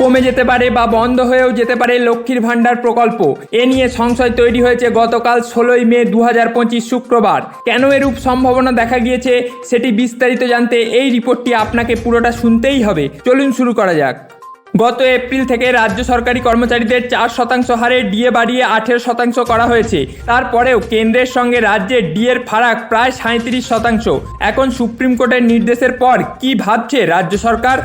কমে যেতে পারে বা বন্ধ হয়েও যেতে পারে লক্ষ্মীর ভাণ্ডার প্রকল্প। এ নিয়ে সংশয় তৈরি হয়েছে গতকাল ষোলোই মে দু হাজার পঁচিশ শুক্রবার। কেন এরূপ সম্ভাবনা দেখা গিয়েছে সেটি বিস্তারিত জানতে এই রিপোর্টটি আপনাকে পুরোটা শুনতেই হবে। চলুন শুরু করা যাক। গত এপ্রিল থেকে রাজ্য সরকারি কর্মচারীদের চার শতাংশ হারে ডিএ বাড়িয়ে আঠেরো শতাংশ করা হয়েছে। তারপরেও কেন্দ্রের সঙ্গে রাজ্যের ডিএর ফারাক প্রায় সাঁত্রিশ শতাংশ। এখন সুপ্রিম কোর্টের নির্দেশের পর কি ভাবছে রাজ্য সরকার?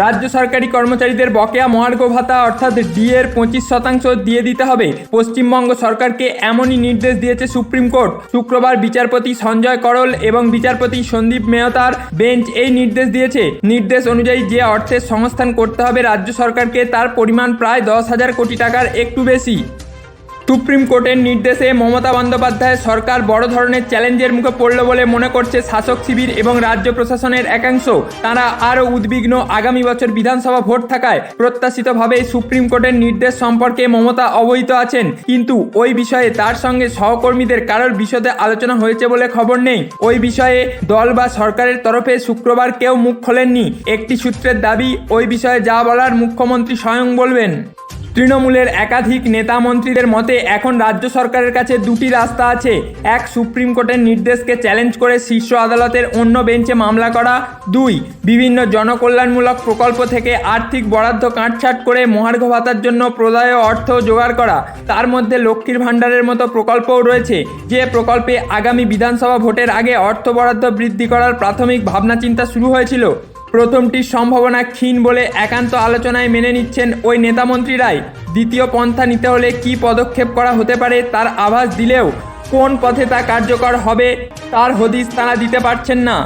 রাজ্য সরকারি কর্মচারীদের বকেয়া মহার্ঘ ভাতা অর্থাৎ ডিএর পঁচিশ শতাংশ দিয়ে দিতে হবে। পশ্চিমবঙ্গ সরকারকে এমনই নির্দেশ দিয়েছে সুপ্রিম কোর্ট। শুক্রবার বিচারপতি সঞ্জয় করল এবং বিচারপতি সন্দীপ মেহতার বেঞ্চ এই নির্দেশ দিয়েছে। নির্দেশ অনুযায়ী যে অর্থের সংস্থান করতে হবে রাজ্য সরকারকে তার পরিমাণ প্রায় দশ হাজার কোটি টাকার একটু বেশি। সুপ্রিম কোর্টের নির্দেশে মমতা বন্দ্যোপাধ্যায় সরকার বড় ধরনের চ্যালেঞ্জের মুখে পড়ল বলে মনে করছে শাসক শিবির এবং রাজ্য প্রশাসনের একাংশ। তারা আরও উদ্বিগ্ন আগামী বছর বিধানসভা ভোট থাকায় প্রত্যাশিতভাবে সুপ্রিম কোর্টের নির্দেশ সম্পর্কে মমতা অবহিত আছেন। কিন্তু ওই বিষয়ে তার সঙ্গে সহকর্মীদের কারোর বিশদে আলোচনা হয়েছে বলে খবর নেই। ওই বিষয়ে দল বা সরকারের তরফে শুক্রবার কেউ মুখ খোলেননি। একটি সূত্রের দাবি, ওই বিষয়ে যা বলার মুখ্যমন্ত্রী স্বয়ং বলবেন। তৃণমূলের একাধিক নেতা মন্ত্রীদের মতে এখন রাজ্য সরকারের কাছে দুটি রাস্তা আছে। এক, সুপ্রিম কোর্টের নির্দেশকে চ্যালেঞ্জ করে শীর্ষ আদালতের অন্য বেঞ্চে মামলা করা। দুই, বিভিন্ন জনকল্যাণমূলক প্রকল্প থেকে আর্থিক বরাদ্দ কাটছাট করে মহার্ঘ ভাতার জন্য প্রদায় অর্থ জোগাড় করা। তার মধ্যে লক্ষ্মীর ভাণ্ডারের মতো প্রকল্পও রয়েছে, যে প্রকল্পে আগামী বিধানসভা ভোটের আগে অর্থ বরাদ্দ বৃদ্ধি করার প্রাথমিক ভাবনাচিন্তা শুরু হয়েছিল। প্রথমটির সম্ভাবনা ক্ষীণ বলে একান্ত আলোচনায় মেনে নিচ্ছেন ওই নেতামন্ত্রীরাই। দ্বিতীয় পন্থা নিতে হলে কি পদক্ষেপ করা হতে পারে তার আভাস দিলেও কোন পথে তা কার্যকর হবে তার হদিস তারা দিতে পারছেন না।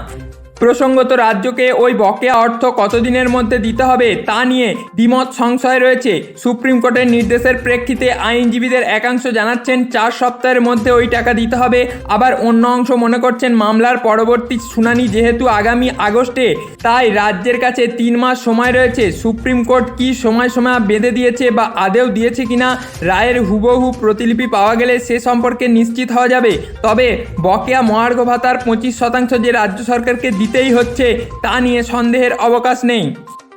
প্রসঙ্গত রাজ্যকে ওই বকেয়া অর্থ কতদিনের মধ্যে দিতে হবে তা নিয়ে দ্বিমত সংশয় রয়েছে। সুপ্রিম কোর্টের নির্দেশের প্রেক্ষিতে আইনজীবীদের একাংশ জানাচ্ছেন, চার সপ্তাহের মধ্যে ওই টাকা দিতে হবে। আবার অন্য অংশ মনে করছেন, মামলার পরবর্তী শুনানি যেহেতু আগামী আগস্টে, তাই রাজ্যের কাছে তিন মাস সময় রয়েছে। সুপ্রিম কোর্ট কি সময় সময় বেঁধে দিয়েছে বা আদেও দিয়েছে কিনা, রায়ের হুবহু প্রতিলিপি পাওয়া গেলে সে সম্পর্কে নিশ্চিত হওয়া যাবে। তবে বকেয়া মহার্ঘ ভাতার পঁচিশ শতাংশ যে রাজ্য সরকারকে দিতেই হচ্ছে তা নিয়ে সন্দেহের অবকাশ নেই।